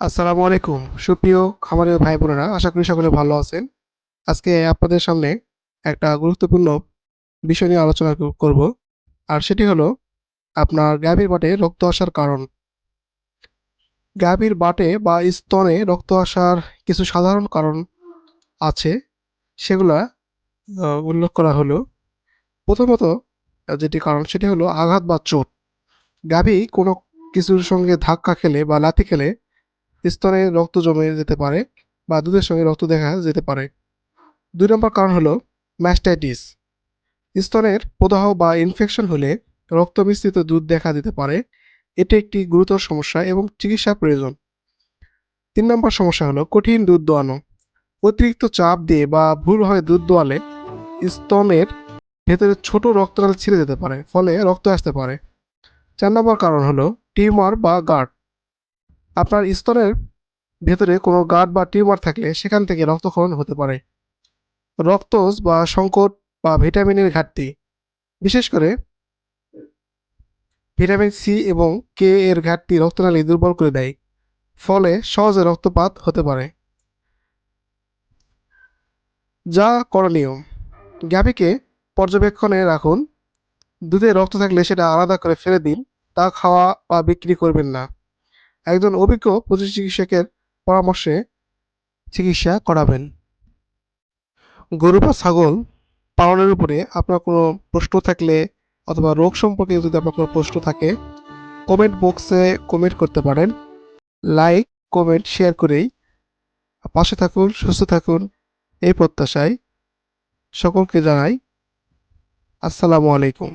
আসসালামু আলাইকুম। সুপ্রিয় খামারের ভাই বোনেরা, আশা করি সকলে ভালো আছেন। আজকে আপনাদের সামনে একটা গুরুত্বপূর্ণ বিষয় নিয়ে আলোচনা কর- করব, আর সেটি হলো আপনার গাভীর বাটে রক্ত আসার কারণ। গাভীর বাটে বা স্তনে রক্ত আসার কিছু সাধারণ কারণ আছে, সেগুলা উল্লেখ করা হলো। প্রথমত, যেটি কারণ, সেটি হলো আঘাত বা চোট। গাভী কোনো কিছুর সঙ্গে ধাক্কা খেলে বা লাথি খেলে স্তনে রক্ত জমে যেতে পারে বা দুধের সঙ্গে রক্ত দেখা যেতে পারে। দুই নম্বর কারণ হলো ম্যাস্টাইটিস। স্তনের প্রদাহ বা ইনফেকশন হলে রক্ত মিশ্রিত দুধ দেখা দিতে পারে। এটি একটি গুরুতর সমস্যা এবং চিকিৎসা প্রয়োজন। তিন নম্বর সমস্যা হলো কঠিন দুধ দোয়ানো। অতিরিক্ত চাপ দিয়ে বা ভুলভাবে দুধ দোয়ালে স্তনের ভেতরে ছোট রক্তনালী ছিঁড়ে যেতে পারে, ফলে রক্ত আসতে পারে। চার নম্বর কারণ হলো টিউমার বা গার্ড। আপনার স্তনের ভেতরে কোনো গার্ড বা টিউমার থাকলে সেখান থেকে রক্তক্ষরণ হতে পারে। রক্তজ বা সংকট বা ভিটামিনের ঘাটতি। বিশেষ করে ভিটামিন সি এবং কে এর ঘাটতি রক্তনালী দুর্বল করে দেয়, ফলে সহজে রক্তপাত হতে পারে। যা করণীয়। গাভীকে পর্যবেক্ষণে রাখুন। দুধে রক্ত থাকলে সেটা আলাদা করে ফেলে দিন। তা খাওয়া বা বিক্রি করবেন না। একজন অভিজ্ঞ পশু চিকিৎসকের পরামর্শে চিকিৎসা করাবেন। গরু বা ছাগল পালনের উপরে আপনার কোনো প্রশ্ন থাকলে অথবা রোগ সম্পর্কে যদি আপনার কোনো প্রশ্ন থাকে কমেন্ট বক্সে কমেন্ট করতে পারেন। লাইক কমেন্ট শেয়ার করেই পাশে থাকুন, সুস্থ থাকুন এই প্রত্যাশায় সকলকে জানাই আসসালামু আলাইকুম।